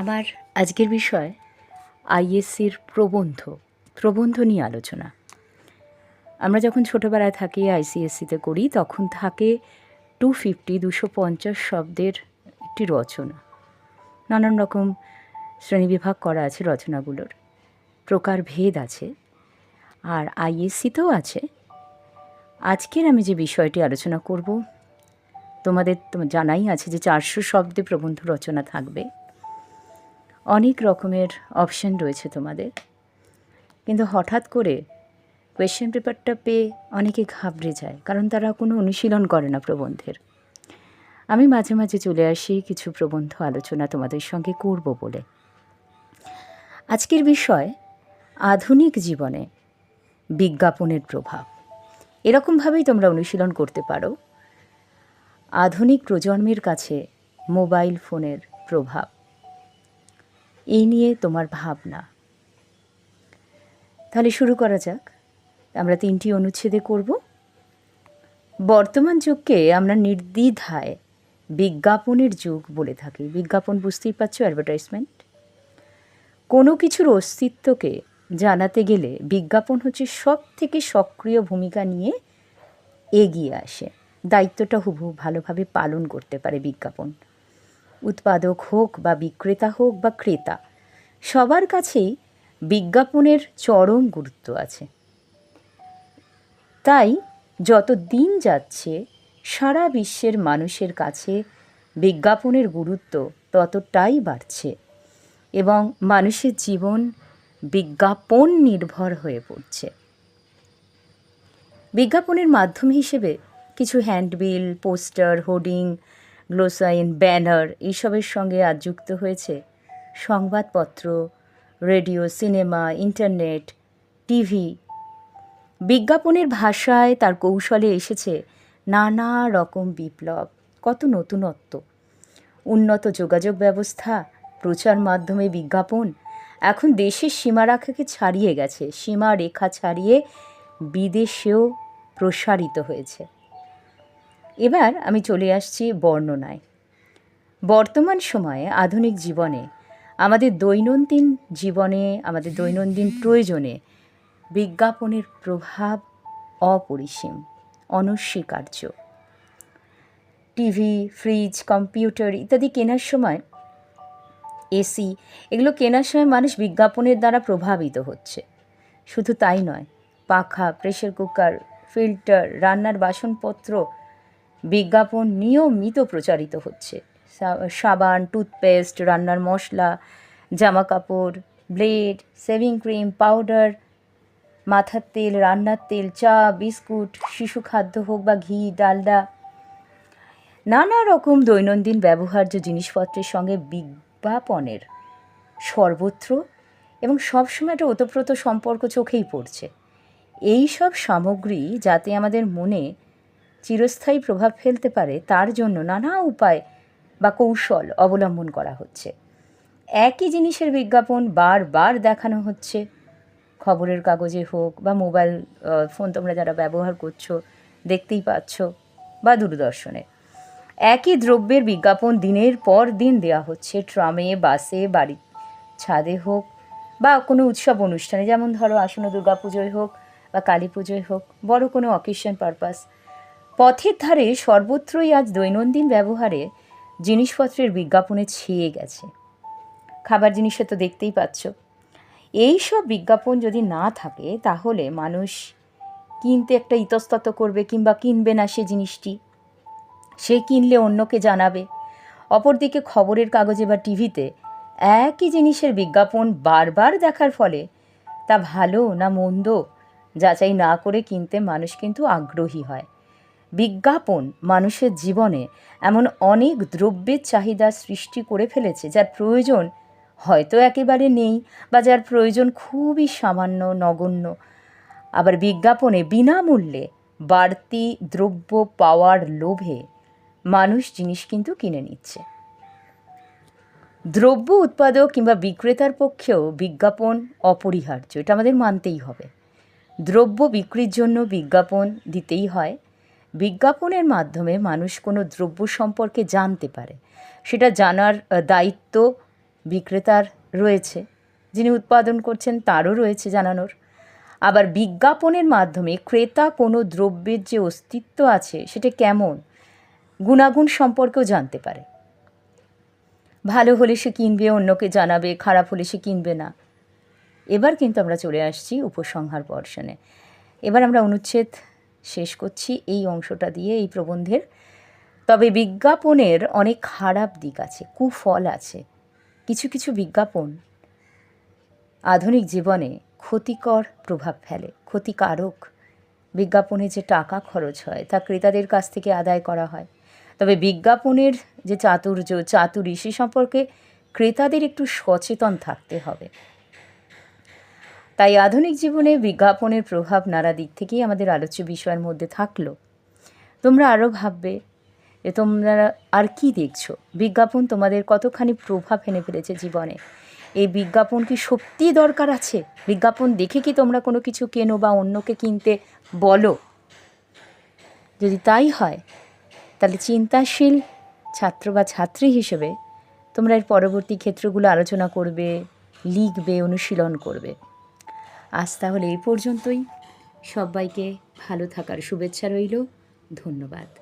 আমার আজকের বিষয় আইএসসির প্রবন্ধ প্রবন্ধ নিয়ে আলোচনা। আমরা যখন ছোটোবেলায় থাকি, আইসিএসসিতে করি, তখন থাকে টু ফিফটি দুশো পঞ্চাশ শব্দের একটি রচনা। নানান রকম শ্রেণীবিভাগ করা আছে রচনাগুলোর। প্রকার ভেদ আছে, আর আইএসসিতেও আছে। আজকের আমি যে বিষয়টি আলোচনা করব, তোমাদের জানাই আছে যে চারশো শব্দে প্রবন্ধ রচনা থাকবে। অনেক রকমের অপশন রয়েছে তোমাদের। কিন্তু হঠাৎ করে কোয়েশ্চেন পেপারটা পেয়ে অনেকে ঘাবড়ে যায়, কারণ তারা কোনো অনুশীলন করে না প্রবন্ধের। আমি মাঝে মাঝে চলে আসি, কিছু প্রবন্ধ আলোচনা তোমাদের সঙ্গে করব বলে। আজকের বিষয়, আধুনিক জীবনে বিজ্ঞাপনের প্রভাব। এরকমভাবেই তোমরা অনুশীলন করতে পারো। আধুনিক প্রজন্মের কাছে মোবাইল ফোনের প্রভাব। এই নিয়ে তোমার ভাবনা। তাহলে শুরু করা যাক। আমরা তিনটি অনুচ্ছেদে করব। বর্তমান যুগকে আমরা নির্দ্বিধায় বিজ্ঞাপনের যুগ বলে থাকি। বিজ্ঞাপন বুঝতেই পারছ অ্যাডভার্টাইজমেন্ট কোনো কিছুর অস্তিত্বকে জানাতে গেলে বিজ্ঞাপন হচ্ছে সব থেকে সক্রিয় ভূমিকা নিয়ে এগিয়ে আসে। দায়িত্বটা হুবহু ভালোভাবে পালন করতে পারে বিজ্ঞাপন। উৎপাদক হোক বা বিক্রেতা হোক বা ক্রেতা, সবার কাছেই বিজ্ঞাপনের চরম গুরুত্ব আছে। তাই যত দিন যাচ্ছে, সারা বিশ্বের মানুষের কাছে বিজ্ঞাপনের গুরুত্ব ততটাই বাড়ছে এবং মানুষের জীবন বিজ্ঞাপন নির্ভর হয়ে পড়ছে। বিজ্ঞাপনের মাধ্যম হিসেবে কিছু handbill, poster, hoarding glow sign, banner এইসবের সঙ্গে আজ যুক্ত হয়েছে সংবাদপত্র, রেডিও, সিনেমা, ইন্টারনেট, টিভি। বিজ্ঞাপনের ভাষায় তার কৌশলে এসেছে নানা রকম বিপ্লব, কত নতুনত্ব। উন্নত যোগাযোগ ব্যবস্থা, প্রচার মাধ্যমে বিজ্ঞাপন, এখন দেশের সীমারেখাকে ছাড়িয়ে গেছে। সীমা রেখা ছাড়িয়ে বিদেশেও প্রসারিত হয়েছে। এবার আমি চলে আসছি বর্ণনায়। বর্তমান সময়ে আধুনিক জীবনে, আমাদের দৈনন্দিন জীবনে, আমাদের দৈনন্দিন প্রয়োজনে বিজ্ঞাপনের প্রভাব অপরিসীম, অনস্বীকার্য। টিভি, ফ্রিজ, কম্পিউটার ইত্যাদি কেনার সময়, এসি এগুলো কেনার সময় মানুষ বিজ্ঞাপনের দ্বারা প্রভাবিত হচ্ছে। শুধু তাই নয়, পাখা প্রেশার কুকার, ফিল্টার, রান্নার বাসনপত্র বিজ্ঞাপন নিয়মিত প্রচারিত হচ্ছে। সাবান, টুথপেস্ট, রান্নার মশলা জামা কাপড় ব্লেড সেভিং ক্রিম, পাউডার, মাথার তেল, রান্নার তেল, চা, বিস্কুট, শিশু খাদ্য হোক বা ঘি, ডালডা, নানা রকম দৈনন্দিন ব্যবহার্য জিনিসপত্রের সঙ্গে বিজ্ঞাপনের সর্বত্র এবং সবসময় একটা ওতপ্রোত সম্পর্ক চোখেই পড়ছে। এই সব সামগ্রী যাতে আমাদের মনে চিরস্থায়ী প্রভাব ফেলতে পারে, তার জন্য নানা উপায় বা কৌশল অবলম্বন করা হচ্ছে। একই জিনিসের বিজ্ঞাপন বারবার দেখানো হচ্ছে। খবরের কাগজে হোক বা মোবাইল ফোন তোমরা যারা ব্যবহার করছ, দেখতেই পাচ্ছ, বা দূরদর্শনে। একই দ্রব্যের বিজ্ঞাপন দিনের পর দিন দেওয়া হচ্ছে। ট্রামে, বাসে, বাড়ি ছাদে হোক বা কোনো উৎসব অনুষ্ঠানে, যেমন ধরো আসন্ন দুর্গাপুজোয় হোক বা কালী পুজোয় হোক, বড় কোনো অকেশন পারপাস পথের ধারে সর্বত্রই আজ দৈনন্দিন ব্যবহারে জিনিসপত্রের বিজ্ঞাপনে ছেয়ে গেছে। খাবার জিনিসে তো দেখতেই পাচ্ছ। এই সব বিজ্ঞাপন যদি না থাকে, তাহলে মানুষ কিনতে একটা ইতস্তত করবে কিংবা কিনবে না সে জিনিসটি। সে কিনলে অন্যকে জানাবে। অপরদিকে খবরের কাগজে বা টিভিতে একই জিনিসের বিজ্ঞাপন বারবার দেখার ফলে তা ভালো না মন্দ যাচাই না করে কিনতে মানুষ কিন্তু আগ্রহী হয়। বিজ্ঞাপন মানুষের জীবনে এমন অনেক দ্রব্যের চাহিদা সৃষ্টি করে ফেলেছে, যার প্রয়োজন হয়তো একেবারে নেই বা যার প্রয়োজন খুবই সামান্য, নগণ্য। আবার বিজ্ঞাপনে বিনামূল্যে বাড়তি দ্রব্য পাওয়ার লোভে মানুষ জিনিস কিন্তু কিনে নিচ্ছে। দ্রব্য উৎপাদক কিংবা বিক্রেতার পক্ষেও বিজ্ঞাপন অপরিহার্য, এটা আমাদের মানতেই হবে। দ্রব্য বিক্রির জন্য বিজ্ঞাপন দিতেই হয়। বিজ্ঞাপনের মাধ্যমে মানুষ কোনো দ্রব্য সম্পর্কে জানতে পারে। সেটা জানার দায়িত্ব বিক্রেতার রয়েছে। যিনি উৎপাদন করছেন তারও রয়েছে জানানোর। আবার বিজ্ঞাপনের মাধ্যমে ক্রেতা কোনো দ্রব্যের যে অস্তিত্ব আছে, সেটা কেমন? গুণাগুণ সম্পর্কেও জানতে পারে। ভালো হলে সে কিনবে, অন্যকে জানাবে, খারাপ হলে সে কিনবে না। এবার কিন্তু আমরা চলে আসছি উপসংহার পর্ষণে এবার আমরা অনুচ্ছেদ শেষ করছি এই অংশটা দিয়ে এই প্রবন্ধের। তবে বিজ্ঞাপনের অনেক খারাপ দিক আছে, কুফল আছে, কিছু কিছু বিজ্ঞাপন আধুনিক জীবনে ক্ষতিকর প্রভাব ফেলে, ক্ষতিকারক। বিজ্ঞাপনে যে টাকা খরচ হয়, তা ক্রেতাদের কাছ থেকে আদায় করা হয়। তবে বিজ্ঞাপনের যে চাতুর্য, চাতুরি, সে সম্পর্কে ক্রেতাদের একটু সচেতন থাকতে হবে। তাই আধুনিক জীবনে বিজ্ঞাপনের প্রভাব নানা দিক থেকেই আমাদের আলোচ্য বিষয়ের মধ্যে থাকল। তোমরা আরও ভাববে যে তোমরা আর কি দেখছ? বিজ্ঞাপন তোমাদের কতখানি প্রভাব এনে ফেলেছে জীবনে? এই বিজ্ঞাপন কি সত্যিই দরকার আছে? বিজ্ঞাপন দেখে কি তোমরা কোনো কিছু কেনো বা অন্যকে কিনতে বলো? যদি তাই হয়, তাহলে চিন্তাশীল ছাত্র বা ছাত্রী হিসেবে তোমরা এর পরবর্তী ক্ষেত্রগুলো আলোচনা করবে, লিখবে, অনুশীলন করবে। আজ তাহলে এই পর্যন্তই। সবাইকে ভালো থাকার শুভেচ্ছা রইল। ধন্যবাদ।